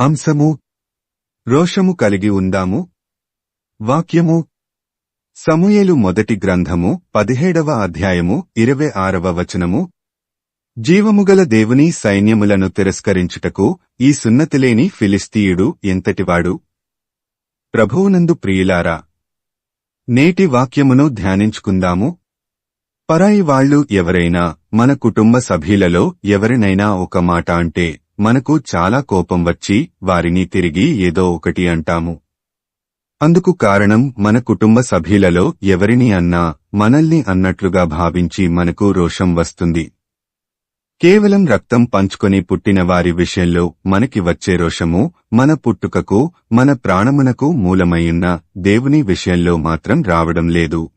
అంశము రోషము కలిగి ఉందాము. వాక్యము సమూయేలు మొదటి గ్రంథము పదిహేడవ అధ్యాయము ఇరవై ఆరవ వచనము. జీవముగల దేవుని సైన్యములను తిరస్కరించుటకు ఈ సున్నతిలేని ఫిలిస్తీయుడు ఎంతటివాడు? ప్రభువునందు ప్రియులారా నేటి వాక్యమును ధ్యానించుకుందాము. పరాయి వాళ్ళు ఎవరైనా మన కుటుంబ సభ్యులలో ఎవరినైనా ఒక మాట అంటే మనకు చాలా కోపం వచ్చి వారిని తిరిగి ఏదో ఒకటి అంటాము. అందుకు కారణం మన కుటుంబ సభ్యులలో ఎవరిని అన్నా మనల్ని అన్నట్లుగా భావించి మనకు రోషం వస్తుంది. కేవలం రక్తం పంచుకొని పుట్టిన వారి విషయంలో మనకి వచ్చే రోషము మన పుట్టుకకు మన ప్రాణమునకు మూలమయ్యున్న దేవుని విషయంలో మాత్రం రావడం లేదు.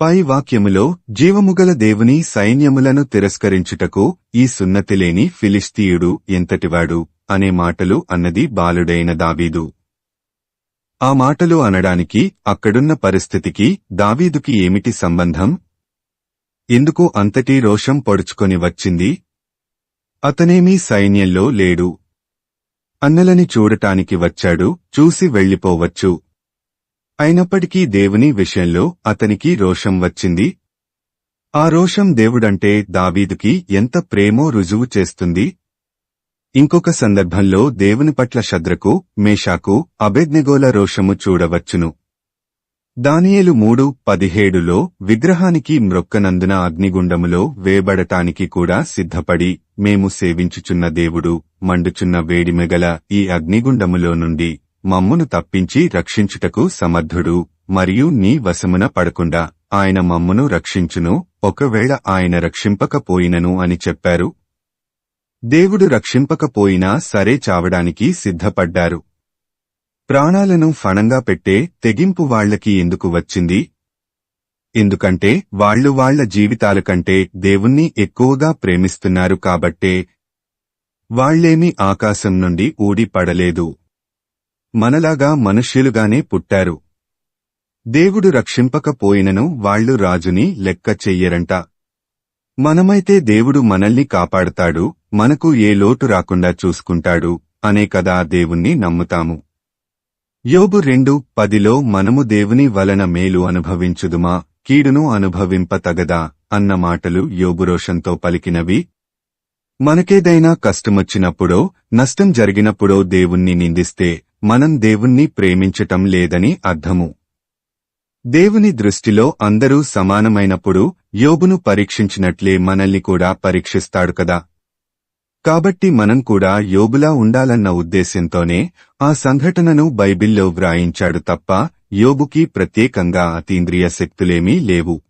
పై వాక్యములో జీవముగల దేవుని సైన్యములను తిరస్కరించుటకు ఈ సున్నతిలేని ఫిలిస్తీయుడు ఎంతటివాడు అనే మాటలు అన్నది బాలుడైన దావీదు. ఆ మాటలు అనడానికి అక్కడున్న పరిస్థితికి దావీదుకి ఏమిటి సంబంధం? ఎందుకు అంతటి రోషం పొడుచుకొని వచ్చింది? అతనేమీ సైన్యంలో లేడు. అన్నలని చూడటానికి వచ్చాడు చూసి వెళ్ళిపోవచ్చు. అయినప్పటికీ దేవుని విషయంలో అతనికి రోషం వచ్చింది. ఆ రోషం దేవుడంటే దావీదుకి ఎంత ప్రేమో రుజువు చేస్తుంది. ఇంకొక సందర్భంలో దేవుని పట్ల శద్రకు మేషాకు అబెద్నెగోల రోషము చూడవచ్చును. దానియేలు మూడు పదిహేడులో విగ్రహానికి మ్రొక్కనందున అగ్నిగుండములో వేబడటానికి కూడా సిద్ధపడి మేము సేవించుచున్న దేవుడు మండుచున్న వేడిమెగల ఈ అగ్నిగుండములో నుండి మమ్మును తప్పించి రక్షించుటకు సమర్థుడు మరియు నీ వశమున పడకుండా ఆయన మమ్మును రక్షించును. ఒకవేళ ఆయన రక్షింపకపోయినను అని చెప్పారు. దేవుడు రక్షింపకపోయినా సరే చావడానికి సిద్ధపడ్డారు. ప్రాణాలను ఫణంగా పెట్టే తెగింపు వాళ్ళకి ఎందుకు వచ్చింది? ఎందుకంటే వాళ్ళు వాళ్ళ జీవితాల కంటే దేవుణ్ణి ఎక్కువగా ప్రేమిస్తున్నారు కాబట్టే వాళ్ళేమీ ఆకాశం నుండి ఊడి పడలేదు మనలాగా మనుష్యులుగానే పుట్టారు. దేవుడు రక్షింపకపోయినను వాళ్ళు రాజుని లెక్క చెయ్యరంట. మనమైతే దేవుడు మనల్ని కాపాడతాడు మనకు ఏ లోటు రాకుండా చూసుకుంటాడు అనే కదా దేవుణ్ణి నమ్ముతాము. యోబు రెండు పదిలో మనము దేవుని వలన మేలు అనుభవించుదుమా కీడును అనుభవింపతగదా అన్న మాటలు యోబురోషంతో పలికినవి. మనకేదైనా కష్టమొచ్చినప్పుడో నష్టం జరిగినప్పుడో దేవుణ్ణి నిందిస్తే మనం దేవుణ్ణి ప్రేమించటం లేదని అర్థము. దేవుని దృష్టిలో అందరూ సమానమైనప్పుడు యోబును పరీక్షించినట్లే మనల్ని కూడా పరీక్షిస్తాడు కదా. కాబట్టి మనం కూడా యోబులా ఉండాలన్న ఉద్దేశ్యంతోనే ఆ సంఘటనను బైబిల్లో వ్రాయించాడు తప్ప యోబుకి ప్రత్యేకంగా అతీంద్రియ శక్తులేమీ లేవు.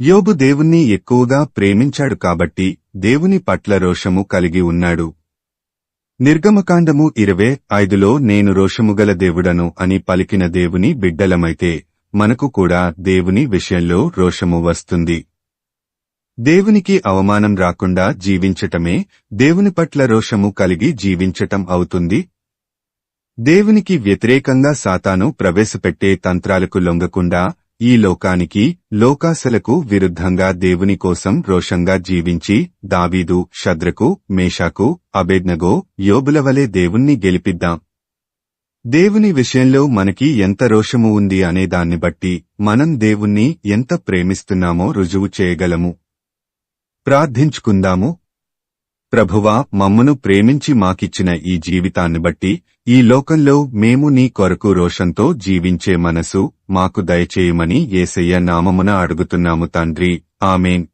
యోబు దేవుణ్ణి ఎక్కువగా ప్రేమించాడు కాబట్టి దేవుని పట్ల రోషము కలిగి ఉన్నాడు. నిర్గమకాండము ఇరవై ఐదులో నేను రోషముగల దేవుడను అని పలికిన దేవుని బిడ్డలమైతే మనకు కూడా దేవుని విషయంలో రోషము వస్తుంది. దేవునికి అవమానం రాకుండా జీవించటమే దేవుని పట్ల రోషము కలిగి జీవించటం అవుతుంది. దేవునికి వ్యతిరేకంగా సాతాను ప్రవేశపెట్టే తంత్రాలకు లొంగకుండా ఈ లోకానికి లోకాశలకు విరుద్ధంగా దేవుని కోసం రోషంగా జీవించి దావీదు షద్రకు మేషాకు అబేద్నగో యోబుల వలె దేవుణ్ణి గెలిపిద్దాం. దేవుని విషయంలో మనకి ఎంత రోషము ఉంది అనే దాన్ని బట్టి మనం దేవుణ్ణి ఎంత ప్రేమిస్తున్నామో రుజువు చేయగలము. ప్రార్థించుకుందాము. ప్రభువా మమ్మును ప్రేమించి మాకిచ్చిన ఈ జీవితాన్ని బట్టి ఈ లోకంలో మేము నీ కొరకు రోషంతో జీవించే మనసు మాకు దయచేయమని ఏసయ్య నామమున అడుగుతున్నాము తండ్రి. ఆమెన్.